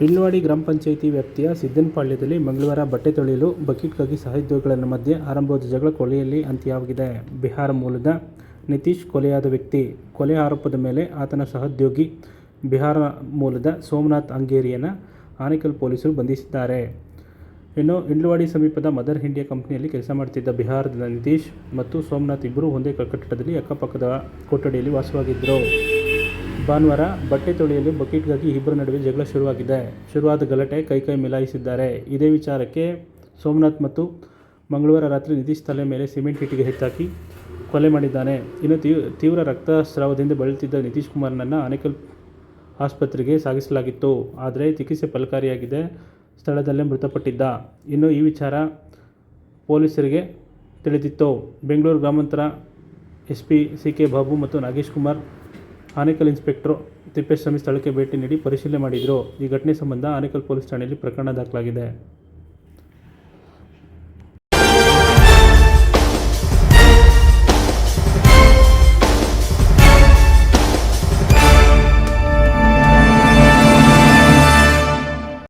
ಹಿಳ್ವಾಡಿ ಗ್ರಾಮ ಪಂಚಾಯಿತಿ ವ್ಯಾಪ್ತಿಯ ಸಿದ್ದನಪಾಳ್ಯದಲ್ಲಿ ಮಂಗಳವಾರ ಬಟ್ಟೆ ತೊಳೆಯಲು ಬಕೆಟ್ಗಾಗಿ ಸಹೋದ್ಯೋಗಿಗಳ ಮಧ್ಯೆ ಆರಂಭವಾದ ಜಗಳ ಕೊಲೆಯಲ್ಲಿ ಅಂತ್ಯವಾಗಿದೆ. ಬಿಹಾರ ಮೂಲದ ನಿತೀಶ್ ಕೊಲೆಯಾದ ವ್ಯಕ್ತಿ ಕೊಲೆ ಆರೋಪದ ಮೇಲೆ ಆತನ ಸಹೋದ್ಯೋಗಿ ಬಿಹಾರ ಮೂಲದ ಸೋಮನಾಥ್ ಅಂಗೇರಿಯನ ಆನೇಕಲ್ ಪೊಲೀಸರು ಬಂಧಿಸಿದ್ದಾರೆ. ಇನ್ನು ಇಂಡ್ಲವಾಡಿ ಸಮೀಪದ ಮದರ್ ಇಂಡಿಯಾ ಕಂಪನಿಯಲ್ಲಿ ಕೆಲಸ ಮಾಡುತ್ತಿದ್ದ ಬಿಹಾರದ ನಿತೀಶ್ ಮತ್ತು ಸೋಮನಾಥ್ ಇಬ್ಬರು ಒಂದೇ ಕಟ್ಟಡದಲ್ಲಿ ಅಕ್ಕಪಕ್ಕದ ಕೊಠಡಿಯಲ್ಲಿ ವಾಸವಾಗಿದ್ದರು. ಭಾನುವಾರ ಬಟ್ಟೆ ತೊಳೆಯಲು ಬಕೆಟ್ಗಾಗಿ ಇಬ್ಬರ ನಡುವೆ ಜಗಳ ಶುರುವಾಗಿದೆ. ಶುರುವಾದ ಗಲಾಟೆ ಕೈಕೈ ಮಿಲಾಯಿಸಿದ್ದಾರೆ. ಇದೇ ವಿಚಾರಕ್ಕೆ ಸೋಮನಾಥ್ ಮತ್ತು ಮಂಗಳವಾರ ರಾತ್ರಿ ನಿತೀಶ್ ತಲೆ ಮೇಲೆ ಸಿಮೆಂಟ್ ಇಟ್ಟಿಗೆ ಹೆಚ್ಚಾಕಿ ಕೊಲೆ ಮಾಡಿದ್ದಾನೆ. ಇನ್ನು ತೀವ್- ತೀವ್ರ ರಕ್ತಸ್ರಾವದಿಂದ ಬಳಲುತ್ತಿದ್ದ ನಿತೀಶ್ ಕುಮಾರ್ನನ್ನು ಆನೇಕಲ್ ಆಸ್ಪತ್ರೆಗೆ ಸಾಗಿಸಲಾಗಿತ್ತು. ಆದರೆ ಚಿಕಿತ್ಸೆ ಫಲಕಾರಿಯಾಗಿದೆ. ಸ್ಥಳದಲ್ಲೇ ಮೃತಪಟ್ಟಿದ್ದ. ಇನ್ನು ಈ ವಿಚಾರ ಪೊಲೀಸರಿಗೆ ತಿಳಿದಿತ್ತು. ಬೆಂಗಳೂರು ಗ್ರಾಮಾಂತರ S P C K Babu ಮತ್ತು ನಾಗೇಶ್ ಕುಮಾರ್ ಆನೇಕಲ್ ಇನ್ಸ್ಪೆಕ್ಟರ್ ತಿಪ್ಪೇಸ್ವಾಮಿ ಸ್ಥಳಕ್ಕೆ ಭೇಟಿ ನೀಡಿ ಪರಿಶೀಲನೆ ಮಾಡಿದರು. ಈ ಘಟನೆ ಸಂಬಂಧ ಆನೇಕಲ್ ಪೊಲೀಸ್ ಠಾಣೆಯಲ್ಲಿ ಪ್ರಕರಣ ದಾಖಲಾಗಿದೆ.